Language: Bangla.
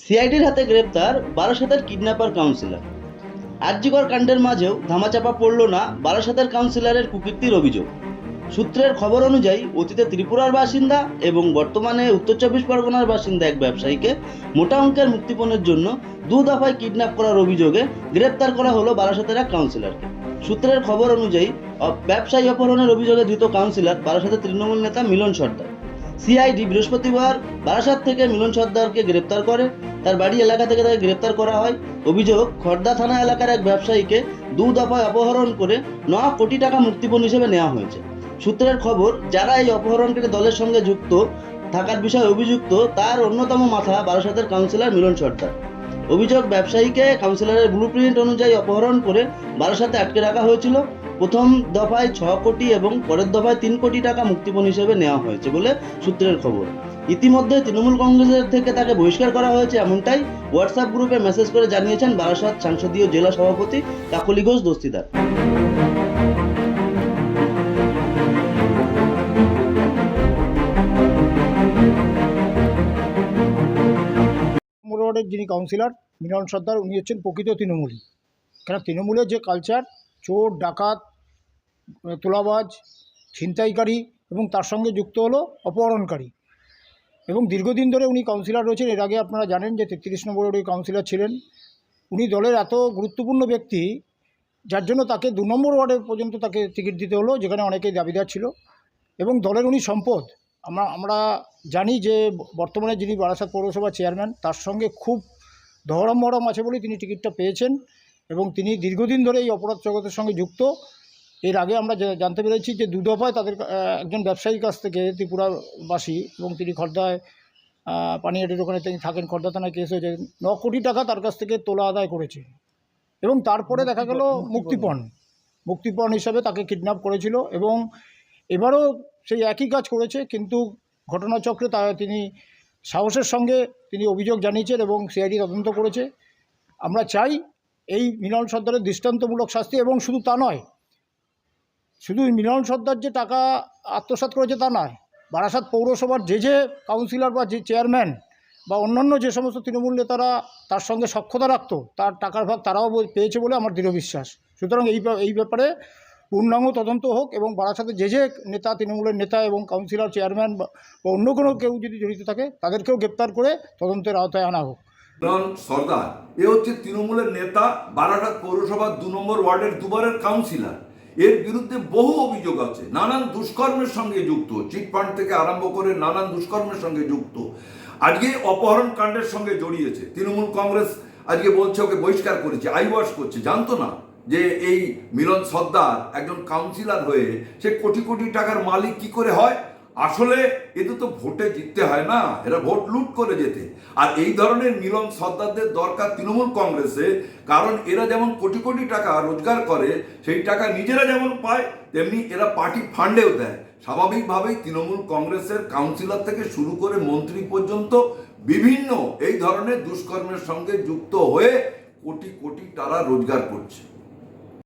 সিআইডির হাতে গ্রেপ্তার বারাসাতের কিডন্যাপার কাউন্সিলর। আর্যিকর কাণ্ডের মাঝেও ধামাচাপা পড়ল না বারাসাতের কাউন্সিলরের কুকীর্তির অভিযোগ। সূত্রের খবর অনুযায়ী অতীতে ত্রিপুরার বাসিন্দা এবং বর্তমানে উত্তর চব্বিশ পরগনার বাসিন্দা এক ব্যবসায়ীকে মোটা অঙ্কের মুক্তিপণের জন্য দু দফায় কিডন্যাপ করার অভিযোগে গ্রেপ্তার করা হলো বারাসাতের এক কাউন্সিলরকে। সূত্রের খবর অনুযায়ী ব্যবসায়ী অপহরণের অভিযোগে ধৃত কাউন্সিলর বারাসাতের তৃণমূল নেতা মিলন সর্দার। সিআইডি বৃহস্পতিবার বারাসাত থেকে মিলন সর্দারকে গ্রেপ্তার করে। তার বাড়ি এলাকা থেকে তাকে গ্রেপ্তার করা হয়। অভিযোগ, খর্দা থানা এলাকার এক ব্যবসায়ীকে দু দফায় অপহরণ করে ন কোটি টাকা মুক্তিপণ হিসেবে নেওয়া হয়েছে। সূত্রের খবর, যারা এই অপহরণকারী দলের সঙ্গে যুক্ত থাকার বিষয়ে অভিযুক্ত, তার অন্যতম মাথা বারাসাতের কাউন্সিলর মিলন সর্দার। অভিযোগ ব্যবসায়ীকে কাউন্সিলরের ব্লু প্রিন্ট অনুযায়ী অপহরণ করে বারাসাতে আটকে রাখা হয়েছিল। প্রথম দফায় ছ কোটি এবং পরের দফায় তিন কোটি টাকা মুক্তিপণ হিসেবে নেওয়া হয়েছে বলে সূত্রের খবর। ইতিমধ্যে তৃণমূল কংগ্রেসের থেকে তাকে বহিষ্কার করা হয়েছে এমনটাই হোয়াটসঅ্যাপ গ্রুপে মেসেজ করে জানিয়েছেন বারাসাত সাংসদীয় জেলা সভাপতি কাকলি ঘোষ দস্তিদার। মোড়ের যিনি কাউন্সিলর মিলন সর্দার, উনি হচ্ছেন প্রকৃত তৃণমূলী। কেন? তৃণমূলের যে কালচার চোর, ডাকাত তোলাবাজ, ছিনতাইকারী এবং তার সঙ্গে যুক্ত হলো অপহরণকারী। এবং দীর্ঘদিন ধরে উনি কাউন্সিলর রয়েছেন। এর আগে আপনারা জানেন যে তেত্রিশ নম্বর ওয়ার্ডের কাউন্সিলর ছিলেন। উনি দলের এত গুরুত্বপূর্ণ ব্যক্তি, যার জন্য তাকে দু নম্বর ওয়ার্ডে পর্যন্ত তাকে টিকিট দিতে হলো, যেখানে অনেকেই দাবিদার ছিল। এবং দলের উনি সম্পদ। আমরা আমরা জানি যে বর্তমানে যিনি বারাসাত পৌরসভা চেয়ারম্যান তার সঙ্গে খুব ধরম মরম আছে বলেই তিনি টিকিটটা পেয়েছেন এবং তিনি দীর্ঘদিন ধরে এই অপরাধ জগতের সঙ্গে যুক্ত। এর আগে আমরা জানতে পেরেছি যে দু দফায় তাদের একজন ব্যবসায়ীর কাছ থেকে ত্রিপুরাবাসী এবং তিনি খর্দায় পানিহাটির ওখানে তিনি থাকেন খর্দা থানায় কেস হয়েছে ন কোটি টাকা তার কাছ থেকে তোলা আদায় করেছে। এবং তারপরে দেখা গেল মুক্তিপণ মুক্তিপণ হিসাবে তাকে কিডন্যাপ করেছিল এবং এবারও সেই একই কাজ করেছে, কিন্তু ঘটনাচক্রে তা, তিনি সাহসের সঙ্গে তিনি অভিযোগ জানিয়েছেন এবং সিআইডি তদন্ত করেছে। আমরা চাই এই মিলন সর্দারের দৃষ্টান্তমূলক শাস্তি এবং শুধু তা নয়, শুধু মিলন সর্দার যে টাকা আত্মসাৎ করেছে তা নয়, বারাসাত পৌরসভার যে যে কাউন্সিলর বা যে চেয়ারম্যান বা অন্যান্য যে সমস্ত তৃণমূল নেতারা তার সঙ্গে সক্ষতা রাখতো, তার টাকার ভাগ তারাও পেয়েছে বলে আমার দৃঢ় বিশ্বাস। সুতরাং এই এই ব্যাপারে পূর্ণাঙ্গ তদন্ত হোক এবং বারাসাতে যে যে নেতা, তৃণমূলের নেতা এবং কাউন্সিলর, চেয়ারম্যান বা অন্য কোনো কেউ যদি জড়িত থাকে, তাদেরকেও গ্রেপ্তার করে তদন্তের আওতায় আনা হোক। সর্দার, এ হচ্ছে তৃণমূলের নেতা বারাসাত পৌরসভার দু নম্বর ওয়ার্ডের দুবারের কাউন্সিলর। এর বিরুদ্ধে বহু অভিযোগ আছে, নানান দুষ্কর্মের সঙ্গে যুক্ত চিটফান্ড থেকে আরম্ভ করে নানান দুষ্কর্মের সঙ্গে যুক্ত। আজকে অপহরণ কাণ্ডের সঙ্গে জড়িয়েছে, তৃণমূল কংগ্রেস আজকে বলছে ওকে বহিষ্কার করেছে আইওয়াশ করছে, জানতো না? যে এই মিলন সর্দার একজন কাউন্সিলর হয়ে সে কোটি কোটি টাকার মালিক কি করে হয়? আসলে এতে তো ভোটে জিততে হয় না, এরা ভোট লুট করে যেতে আর এই ধরনের মিলন সর্দারদের দরকার তৃণমূল কংগ্রেসে, কারণ এরা যেমন কোটি কোটি টাকা রোজগার করে, সেই টাকা নিজেরা যেমন পায়, তেমনি এরা পার্টি ফান্ডেও দেয়। স্বাভাবিকভাবেই তৃণমূল কংগ্রেসের কাউন্সিলর থেকে শুরু করে মন্ত্রী পর্যন্ত বিভিন্ন এই ধরনের দুষ্কর্মের সঙ্গে যুক্ত হয়ে কোটি কোটি তারা রোজগার করছে।